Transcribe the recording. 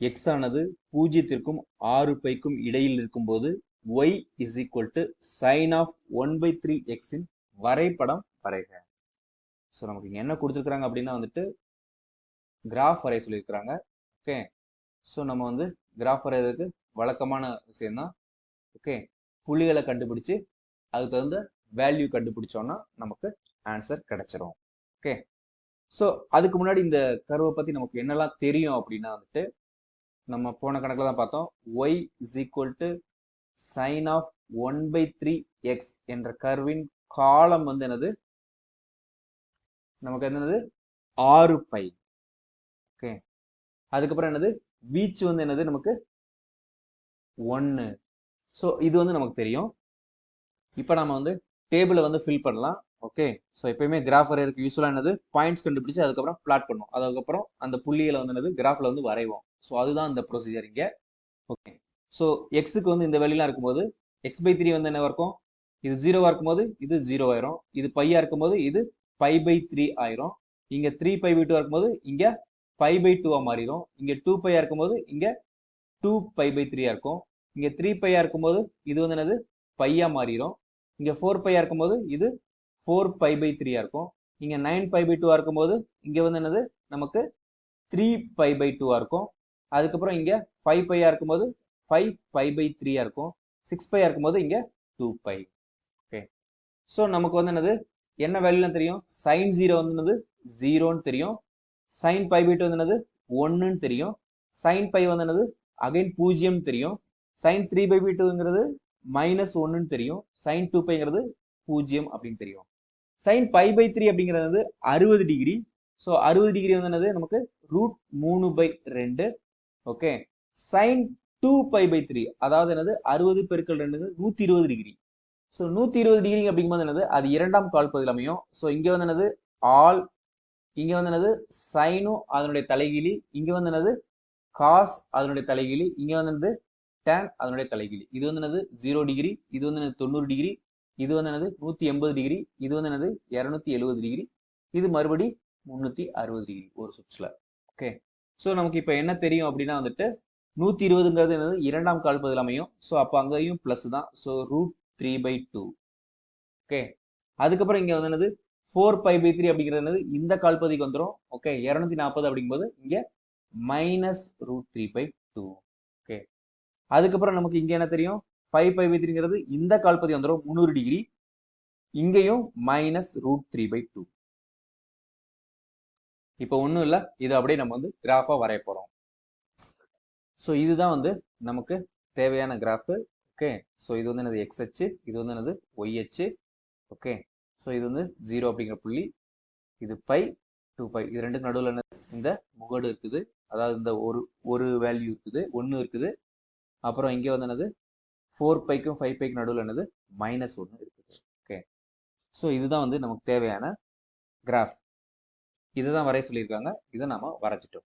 X ஆனது பூஜ்ஜியத்திற்கும் ஆறு பைக்கும் இடையில் இருக்கும்போது y is equal to sine of one by three எக்ஸின் வரைபடம் வரைக. ஸோ நமக்கு இங்கே என்ன கொடுத்துருக்குறாங்க அப்படின்னா வந்துட்டு கிராஃப் வரைய சொல்லியிருக்கிறாங்க. ஓகே ஸோ நம்ம வந்து கிராஃப் வரைகிறதுக்கு வழக்கமான விஷயம்தான் ஓகே புள்ளிகளை கண்டுபிடிச்சு அதுக்கு தகுந்த வேல்யூ கண்டுபிடிச்சோன்னா நமக்கு ஆன்சர் கிடைச்சிரும். ஓகே ஸோ அதுக்கு முன்னாடி இந்த கருவை பற்றி நமக்கு என்னெல்லாம் தெரியும் அப்படின்னா வந்துட்டு நம்ம போன கணக்கில் தான் பார்த்தோம். Y is equal to sine of one by three x என்ற கர்வின் காலம் வந்து என்னது? நமக்கு என்னது? ஆறு பை. ஓகே அதுக்கப்புறம் என்னது? வீச்சு வந்து என்னது? நமக்கு ஒன்று ஸோ இது வந்து நமக்கு தெரியும். இப்போ நம்ம வந்து டேபிளை வந்து ஃபில் பண்ணலாம். ஓகே ஸோ எப்பயுமே கிராஃப் வரையறதுக்கு யூஸ்ஃபுல்லாக என்னது? பாயிண்ட்ஸ் கண்டுபிடிச்சு அதுக்கப்புறம் பிளாட் பண்ணும் அதுக்கப்புறம் அந்த புள்ளிகளை வந்து என்னது? கிராஃபில் வந்து வரைவோம். ஸோ அதுதான் இந்த ப்ரொசீஜர் இங்கே. ஓகே ஸோ எக்ஸுக்கு வந்து இந்த வெளியெலாம் இருக்கும்போது எக்ஸ் பை த்ரீ வந்து என்ன இருக்கும்? இது ஜீரோவாக இருக்கும்போது இது ஜீரோ ஆயிரும். இது பையாக இருக்கும்போது இது ஃபைவ் பை த்ரீ ஆயிரும். இங்கே த்ரீ பை பை டூ இருக்கும்போது இங்கே ஃபைவ் பை டூவாக மாறிடும் இங்கே டூ பையாக இருக்கும்போது இங்கே டூ பை பை த்ரீயாக இருக்கும். இங்கே த்ரீ பையாக இருக்கும்போது இது வந்து என்னது? பையாக மாறிடும் இங்கே ஃபோர் பையாக இருக்கும்போது இது ஃபோர் பை பை த்ரீயாக இருக்கும். இங்கே நைன் பை பை டூவாக இருக்கும்போது இங்கே வந்து என்னது? நமக்கு த்ரீ பை பை டூவாக இருக்கும். அதுக்கப்புறம் இங்கே ஃபைவ் பையாக இருக்கும்போது ஃபைவ் பை பை த்ரீயாக இருக்கும். சிக்ஸ் பையாக இருக்கும்போது இங்கே டூ பை ஓகே ஸோ நமக்கு வந்து என்னது? என்ன வேல்யூலாம் தெரியும்? சைன் ஜீரோ வந்து என்னது? ஜீரோன்னு தெரியும். சைன் பை பை டூ வந்து என்னது? ஒன்றுன்னு தெரியும். சைன் பை வந்து என்னது? அகைன் பூஜ்ஜியம் தெரியும். சைன் த்ரீ பை பை டூங்கிறது மைனஸ் ஒன்றுன்னு தெரியும். சைன் டூ பைங்கிறது பூஜ்ஜியம் அப்படின்னு தெரியும். சைன் பை பை த்ரீ அப்படிங்கிறது அறுபது டிகிரி ஸோ அறுபது டிகிரி வந்து என்னது? நமக்கு ரூட் மூணு பை ரெண்டு. Okay sine two pi by three அதாவது என்னது? அறுபது பெருக்கள் ரெண்டு நூற்றி இருபது டிகிரி ஸோ நூற்றி இருபது டிகிரி அப்படிங்கும்போது என்னது? அது இரண்டாம் கால் பகுதியில் அமையும். ஸோ இங்கே வந்து என்னது? ஆல் இங்கே வந்து என்னது? சைனும் அதனுடைய தலைகிலி இங்கே வந்து என்னது? காஸ் அதனுடைய தலைகிலி இங்கே வந்து என்னது? டேன் அதனுடைய தலைகிலி இது வந்து என்னது? ஜீரோ டிகிரி இது வந்து என்னது? தொண்ணூறு டிகிரி இது வந்து என்னது? நூற்றி எண்பது டிகிரி இது வந்து என்னது? இரநூத்தி எழுபது டிகிரி இது மறுபடி முந்நூற்றி அறுபது டிகிரி ஒரு சுவிட்சில் ஓகே ஸோ நமக்கு இப்போ என்ன தெரியும் அப்படின்னா வந்துட்டு நூற்றி இருபதுங்கிறது என்னது? இரண்டாம் கால் அமையும். ஸோ அப்போ அங்கேயும் ப்ளஸ் தான். So root three by two okay அதுக்கப்புறம் இங்கே வந்து என்னது? ஃபோர் பை பை த்ரீ அப்படிங்கிறது என்னது? இந்த கால்பதிக்கு வந்துடும் ஓகே இரநூத்தி நாற்பது அப்படிங்கும்போது இங்கே minus root three by two okay அதுக்கப்புறம் நமக்கு இங்கே என்ன தெரியும்? ஃபைவ் பை பை த்ரீங்கிறது இந்த கால்பதி வந்துடும் முந்நூறு டிகிரி. இங்கேயும் minus root three by two இப்போ ஒன்றும் இல்லை இது அப்படியே நம்ம வந்து கிராஃபாக வரைய போகிறோம் ஸோ இதுதான் வந்து நமக்கு தேவையான கிராஃபு ஓகே ஸோ இது வந்து என்னது எக்ஸ் அச்சு இது வந்து என்னது ஒய் அச்சு. ஓகே ஸோ இது வந்து ஜீரோ அப்படிங்கிற புள்ளி. இது பை டூ பை இது ரெண்டுக்கு நடுவில் இந்த முகடு இருக்குது. அதாவது இந்த ஒரு ஒரு வேல்யூ இருக்குது ஒன்று இருக்குது. அப்புறம் இங்கே வந்து என்னது? ஃபோர் பைக்கும் ஃபைவ் பைக்கு நடுவில் என்னது? மைனஸ் ஒன்று இருக்குது. ஓகே ஸோ இதுதான் வந்து நமக்கு தேவையான கிராஃப் இதை தான் வரைய சொல்லியிருக்காங்க. இதை நாம வரைச்சிட்டோம்